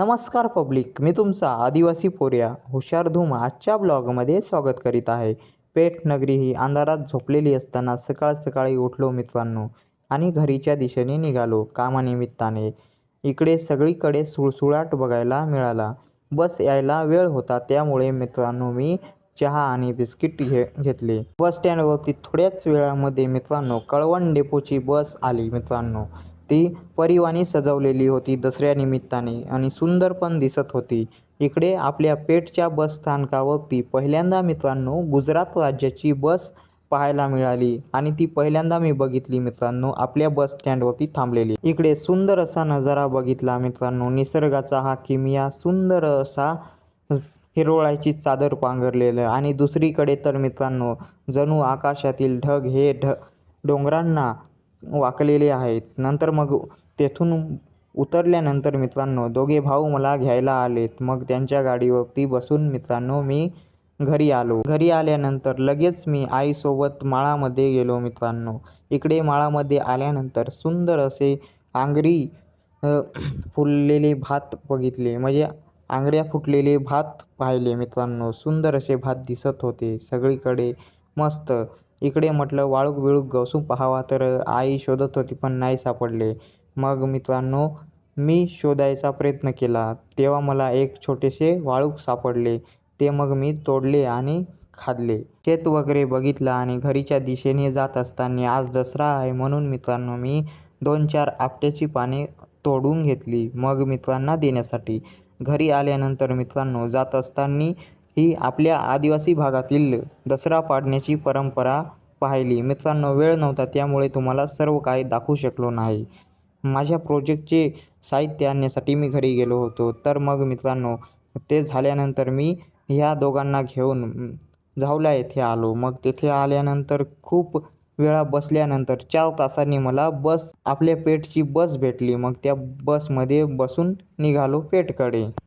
नमस्कार पब्लिक मी तुमचा आदिवासी पोर्या हुशार धूम आजच्या ब्लॉगमध्ये स्वागत करीत आहे. पेठ नगरी ही अंधारात झोपलेली असताना सकाळ सकाळी उठलो मित्रांनो आणि घरीच्या दिशेने निघालो कामानिमित्ताने. इकडे सगळीकडे सुळसुळाट बघायला मिळाला. बस यायला वेळ होता त्यामुळे मित्रांनो मी चहा आणि बिस्किट घे घेतले. बस स्टँडवरती थोड्याच वेळामध्ये मित्रांनो कळवण डेपोची बस आली मित्रांनो. ती परिवानी सजवलेली होती दसऱ्या निमित्ताने आणि सुंदर पण दिसत होती. इकडे आपल्या पेठच्या बस स्थानकावरती पहिल्यांदा मित्रांनो गुजरात राज्याची बस पाहायला मिळाली आणि ती पहिल्यांदा मी बघितली मित्रांनो आपल्या बस स्टँडवरती थांबलेली. इकडे सुंदर असा नजारा बघितला मित्रांनो निसर्गाचा हा किमिया सुंदर असा हिरवळाची चादर पांघरलेलं आणि दुसरीकडे तर मित्रांनो जणू आकाशातील ढग हे ढ डोंगरांना वाकलेले आहेत. नंतर मग तेथून उतरल्यानंतर मित्रांनो दोघे भाऊ मला घ्यायला आलेत. मग त्यांच्या गाडीवरती बसून मित्रांनो मी घरी आलो. घरी आल्यानंतर लगेच मी आईसोबत माळामध्ये गेलो मित्रांनो. इकडे माळामध्ये आल्यानंतर सुंदर असे आंगरी फुललेले भात बघितले. म्हणजे आंगऱ्या फुटलेले भात पाहिले मित्रांनो. सुंदर असे भात दिसत होते. सगळीकडे मस्त इकडे म्हटलं वाळूक बिळूक घसून पाहावा. तर आई शोधत होती पण नाही सापडले. मग मित्रांनो मी शोधायचा प्रयत्न केला. तेव्हा मला एक छोटेसे वाळूक सापडले. ते मग मी तोडले आणि खाल्ले. शेत वगैरे बघितलं आणि घरीच्या दिशेने जात असताना आज दसरा आहे म्हणून मित्रांनो मी दोन चार आपट्याची पाने तोडून घेतली. मग मित्रांना देण्यासाठी. घरी आल्यानंतर मित्रांनो जात असताना ही आपल्या आदिवासी भागातील दसरा पाडण्याची परंपरा पाहिली. मित्रांनो वेळ नव्हता त्यामुळे तुम्हाला सर्व काही दाखवू शकलो नाही. माझ्या प्रोजेक्टचे साहित्य आणण्यासाठी मी घरी गेलो होतो. तर मग मित्रांनो ते झाल्यानंतर मी ह्या दोघांना घेऊन झावला येथे आलो. मग तेथे आल्यानंतर खूप वेळा बसल्यानंतर चार तासांनी मला बस आपल्या पेठची बस भेटली. मग त्या बसमध्ये बसून निघालो पेठकडे.